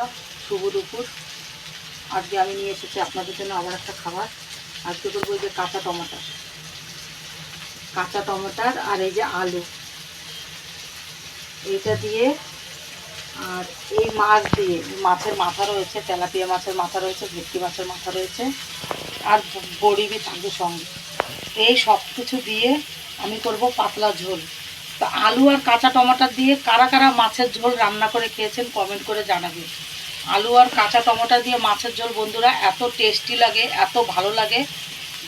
বন্ধুরা, শুভ দুপুর। আজকে আমি নিয়ে এসেছি আপনাদের জন্য আবার একটা খাবার। আজকে করব যে কাঁচা টমাটার কাঁচা টমাটার আর এই যে আলু। এইটা দিয়ে আর এই মাছ দিয়ে মাছের মাথা রয়েছে, তেলাপিয়া মাছের মাথা রয়েছে, ভেটকি মাছের মাথা রয়েছে, আর ব- বড়ি থাকবে সঙ্গে। এই সব কিছু দিয়ে আমি করব পাতলা ঝোল। তো আলু আর কাঁচা টমাটার দিয়ে কারা কারা মাছের ঝোল রান্না করে খেয়েছেন কমেন্ট করে জানাবেন। আলু আর কাঁচা টমাটা দিয়ে মাছের ঝোল, বন্ধুরা, এত টেস্টি লাগে, এত ভালো লাগে।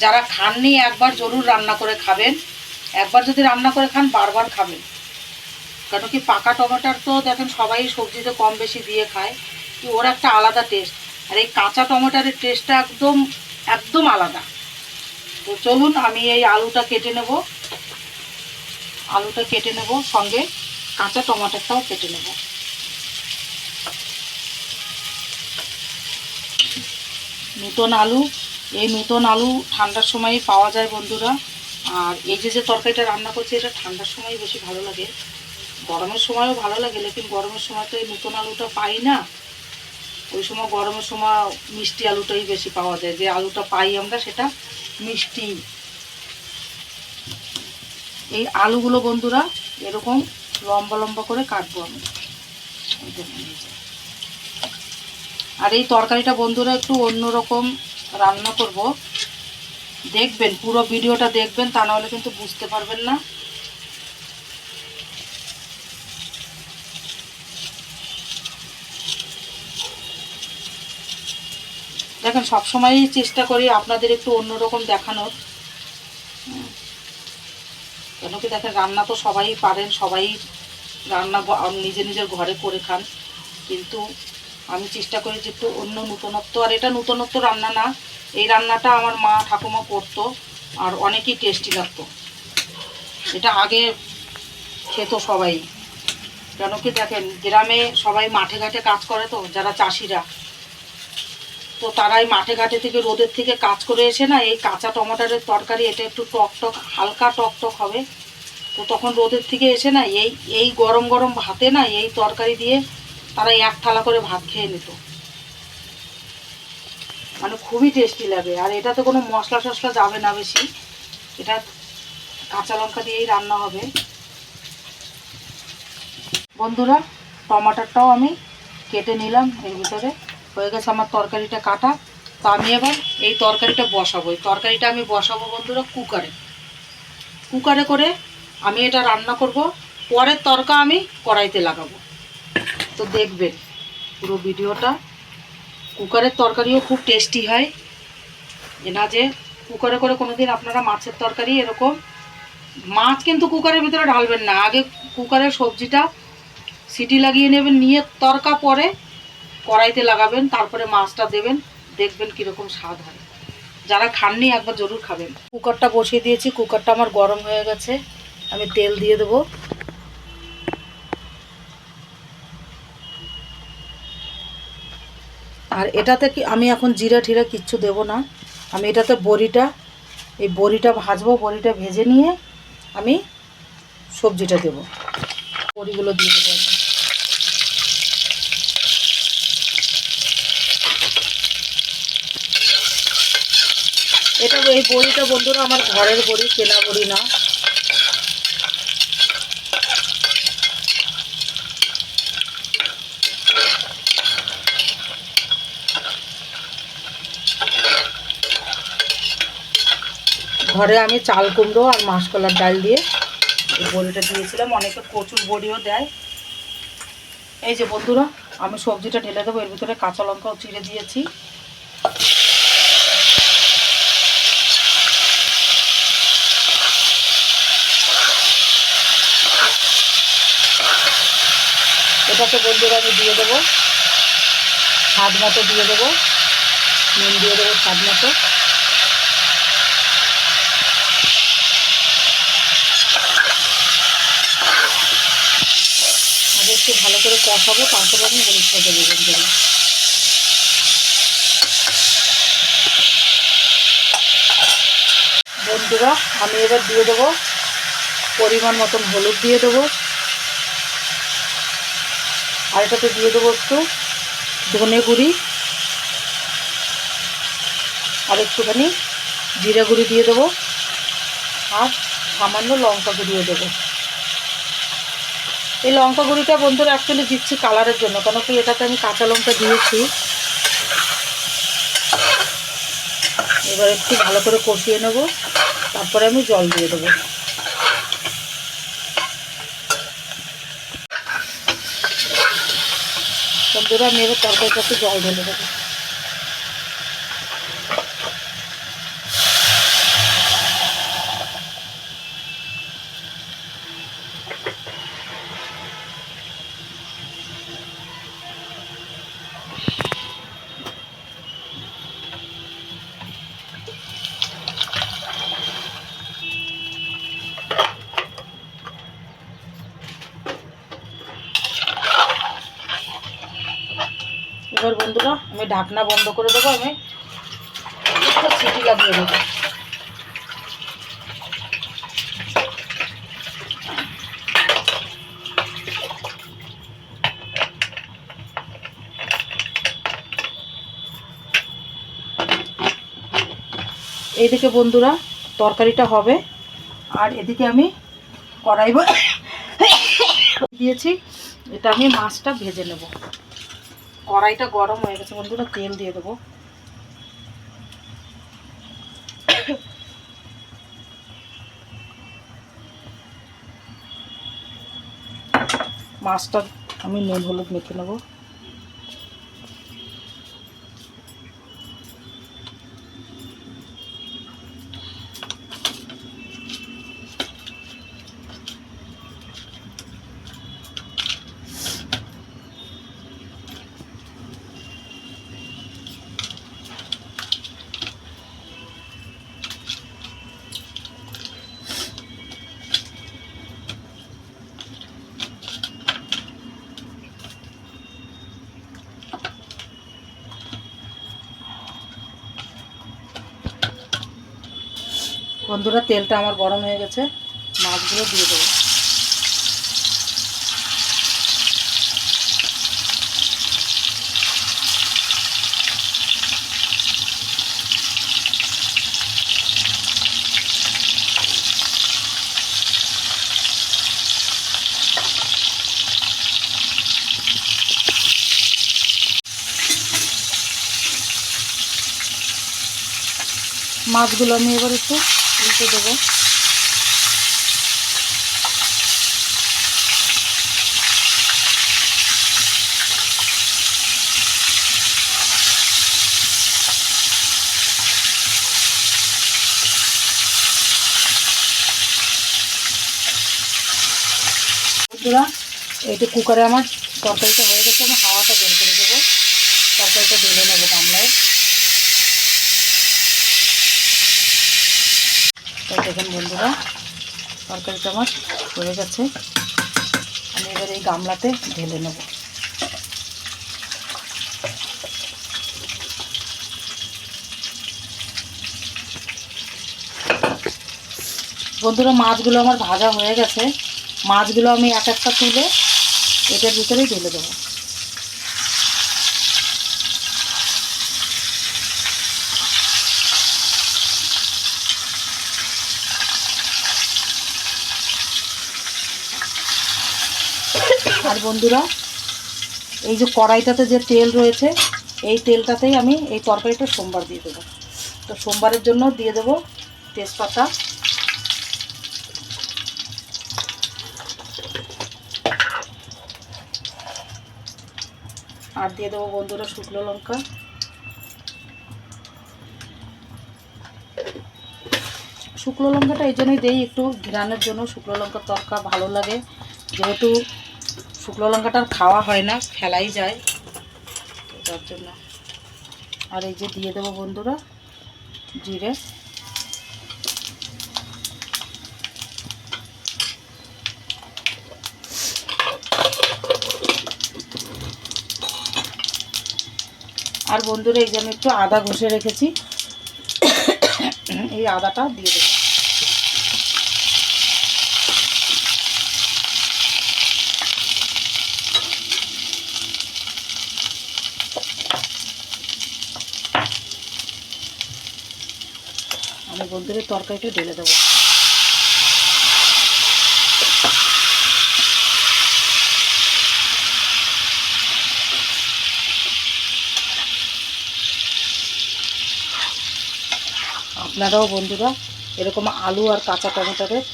যারা খাননি, একবার জরুর রান্না করে খাবেন। একবার যদি রান্না করে খান, বারবার খাবেন। কেন কি পাকা টমেটোর তো দেখেন সবাই সবজিতে কম বেশি দিয়ে খায়, কি ওর একটা আলাদা টেস্ট আর এই কাঁচা টমেটোরের টেস্টটা একদম একদম আলাদা। তো চলুন, আমি এই আলুটা কেটে নেব। আলুটা কেটে নেব, সঙ্গে কাঁচা টমাটোরটাও কেটে নেব। নতুন আলু, এই নতুন আলু ঠান্ডার সময়ই পাওয়া যায় বন্ধুরা। আর এই যে যে তরকারিটা রান্না করছি, এটা ঠান্ডার সময় বেশি ভালো লাগে। গরমের সময়ও ভালো লাগে, লেকিন গরমের সময় তো এই নতুন আলুটা পাই না। ওই সময় গরমের সময় মিষ্টি আলুটাই বেশি পাওয়া যায়। যে আলুটা পাই আমরা, সেটা মিষ্টি। এই আলুগুলো বন্ধুরা, এরকম লম্বা লম্বা করে কাটবো আমি। আর এই তরকারিটা বন্ধুরা একটু অন্যরকম রান্না করব। দেখবেন, পুরো ভিডিওটা দেখবেন, তা নাহলে কিন্তু বুঝতে পারবেন না। দেখেন, সবসময়ই চেষ্টা করি আপনাদের একটু অন্যরকম দেখানোর। কেন কি দেখেন, রান্না তো সবাই পারেন, সবাই রান্না ব- নিজে নিজের ঘরে করে খান। কিন্তু আমি চেষ্টা করি যে একটু অন্য নূতনত্ব, আর এটা নূতনত্ব রান্না না, এই রান্নাটা আমার মা ঠাকুমা করতো, আর অনেকই টেস্টি লাগতো। এটা আগে খেত সবাই। কেন কি দেখেন, গ্রামে সবাই মাঠে ঘাটে কাজ করে তো, যারা চাষিরা। তো তারাই মাঠে ঘাটে থেকে রোদের থেকে কাজ করে এসে না, এই কাঁচা টমাটারের তরকারি, এটা একটু টক টক, হালকা টক টক হবে। তো তখন রোদের থেকে এসে না, এই এই গরম গরম ভাতে না, এই তরকারি দিয়ে তারা এক থালা করে ভাত খেয়ে নিত। মানে খুবই টেস্টি লাগে। আর এটাতে কোনো মশলা টশলা যাবে না বেশি। এটা কাঁচা লঙ্কা দিয়েই রান্না হবে। বন্ধুরা, টমাটারটাও আমি কেটে নিলাম এর ভিতরে। হয়ে গেছে আমার তরকারিটা কাটা। তো আমি এবার এই তরকারিটা বসাবো। এই তরকারিটা আমি বসাবো বন্ধুরা কুকারে। কুকারে করে আমি এটা রান্না করব। পরের তরকা আমি কড়াইতে লাগাবো। তো দেখবেন পুরো ভিডিওটা। কুকারের তরকারিও খুব টেস্টি হয়। যে না যে কুকারে করে কোনোদিন আপনারা মাছের তরকারি এরকম, মাছ কিন্তু কুকারের ভিতরে ঢালবেন না। আগে কুকারের সবজিটা সিটি লাগিয়ে নেবেন, নিয়ে তরকা পরে কড়াইতে লাগাবেন, তারপরে মাছটা দেবেন, দেখবেন কীরকম স্বাদ হয়। যারা খাননি, একবার জরুর খাবেন। কুকারটা বসিয়ে দিয়েছি, কুকারটা আমার গরম হয়ে গেছে। আমি তেল দিয়ে দেবো। আর এটাতে কি আমি এখন জিরা ঠিরা কিচ্ছু দেব না। আমি এটাতে বড়িটা, এই বড়িটা ভাজবো, বড়িটা ভেজে নিয়ে আমি সবজিটা দেব। বড়িগুলো দিয়ে দেবো এটা এই বড়িটা বন্ধুরা আমার ঘরের বড়ি, কেনা বড়ি না। ঘরে আমি চাল কুমড়ো আর মাসকলার ডাল দিয়ে এই বড়িটা দিয়েছিলাম। অনেকে কচুর বড়িও দেয়। এই যে বন্ধুরা, আমি সবজিটা ঢেলে দেবো। এর ভিতরে কাঁচা লঙ্কাও চিড়ে দিয়েছি। এটাতে বন্ধুরা আমি দিয়ে দেবো। স্বাদ মতো দিয়ে দেবো। নুন দিয়ে দেবো স্বাদ মতো আগে কষাবো তারপরে আমি হলুদটা দেবো। বন্ধুরা বন্ধুরা আমি এবার দিয়ে দেবো পরিমাণ মতন হলুদ দিয়ে দেবো। আর এটাতে দিয়ে দেবো একটু ধনে গুঁড়ি। আর একটুখানি জিরে গুঁড়ি দিয়ে দেবো। আর সামান্য লঙ্কা গুঁড়িও দেবো। এই লঙ্কা গুঁড়িটা বন্ধুরা অ্যাকচুয়ালি দিচ্ছি কালারের জন্য, কেন কি এটাতে আমি কাঁচা লঙ্কা দিয়েছি। এবার একটু ভালো করে কষিয়ে নেব, তারপরে আমি জল দিয়ে দেবো। বন্ধুরা আমি এবার তরকারিটাতে জল ঢেলে দেবো এবার বন্ধুরা আমি ঢাকনা বন্ধ করে দেবো, আমি সিটি লাগিয়ে দেবো। এইদিকে বন্ধুরা, তরকারিটা হবে, আর এদিকে আমি কড়াই দিয়েছি, এটা আমি মাছটা ভেজে নেব। কড়াইটা গরম হয়ে গেছে বন্ধুরা তেল দিয়ে দেবো। মাছটা আমি নুন হলুদ মেখে নেব। বন্ধুরা তেলটা আমার গরম হয়ে গেছে। মাছগুলো দিয়ে দেবো। মাছগুলো আমি এবার একটু উল্টে দেবো। বন্ধুরা কুকারে আমার তরকারিটা হয়ে গেছে, আমি হাওয়াটা বের করে দেবো। তরকারিটা ঢেলে নেব গামলায়। দেখুন বন্ধুরা তরকারিটা আমার হয়ে গেছে। আমি এবার এই গামলাতে ঢেলে নেব। বন্ধুরা, মাছগুলো আমার ভাজা হয়ে গেছে। মাছগুলো আমি এক একটা তুলে এটার ভিতরেই ঢেলে দেবো। আর বন্ধুরা, এই যে কড়াইটাতে যে তেল রয়েছে, এই তেলটাতেই আমি এই তরকারিটা সোমবার দিয়ে দেবো। তো সোমবারের জন্য দিয়ে দেবো তেজপাতা। আর দিয়ে দেবো বন্ধুরা শুকনো লঙ্কা। শুকনো লঙ্কাটা এই জন্যই দিই, একটু ঘিরানোর জন্য। শুকনো লঙ্কার তরকা ভালো লাগে, যেহেতু শুকনো লঙ্কাটা খাওয়া হয় না, ফেলাই যায়। তো তার জন্য। আর এই যে দিয়ে দেবো বন্ধুরা, জিরে। আর বন্ধুরা, এই যে আমি একটু আদা ঘষে রেখেছি। এই আদাটা দিয়ে দেবো। বন্ধুরা তরকারিটা ঢেলে দেবো। আপনারাও বন্ধুরা, এরকম আলু আর কাঁচা টমেটোদের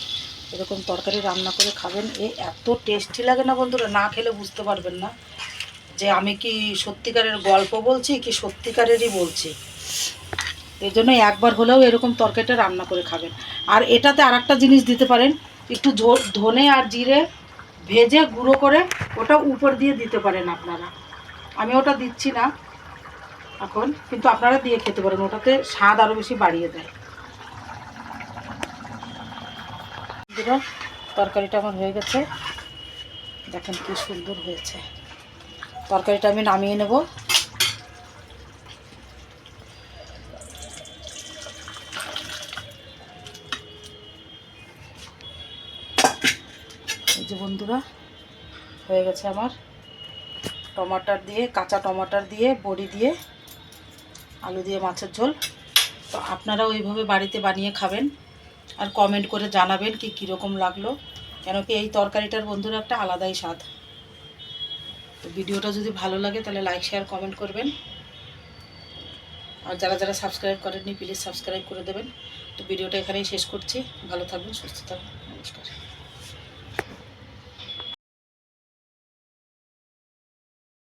এরকম তরকারি রান্না করে খাবেন। এ এত টেস্টি লাগে না বন্ধুরা, না খেলে বুঝতে পারবেন না। যে আমি কি সত্যিকারের গল্প বলছি, কি সত্যিকারেরই বলছি? এই জন্য একবার হলেও এরকম তরকারিটা রান্না করে খাবেন। আর এটাতে আর জিনিস দিতে পারেন, একটু ধনে আর জিরে ভেজে গুঁড়ো করে ওটা উপর দিয়ে দিতে পারেন আপনারা। আমি ওটা দিচ্ছি না এখন, কিন্তু আপনারা দিয়ে খেতে পারেন, ওটাতে স্বাদ আরও বেশি বাড়িয়ে দেয়। তরকারিটা আমার হয়ে গেছে। দেখেন কি সুন্দর হয়েছে। তরকারিটা আমি নামিয়ে নেব। যে বন্ধুরা, হয়ে গেছে আমার। টমাটার দিয়ে, কাঁচা টমাটার দিয়ে, বড়ি দিয়ে, আলু দিয়ে মাছের ঝোল। তো আপনারা ওইভাবে বাড়িতে বানিয়ে খাবেন আর কমেন্ট করে জানাবেন কি কীরকম লাগল। কেন কি এই তরকারিটার বন্ধুরা একটা আলাদাই স্বাদ। তো ভিডিওটা যদি ভালো লাগে তাহলে লাইক শেয়ার কমেন্ট করবেন। আর যারা যারা সাবস্ক্রাইব করেননি প্লিজ সাবস্ক্রাইব করে দেবেন। তো ভিডিওটা এখানেই শেষ করছি। ভালো থাকবেন, সুস্থ থাকবেন। নমস্কার।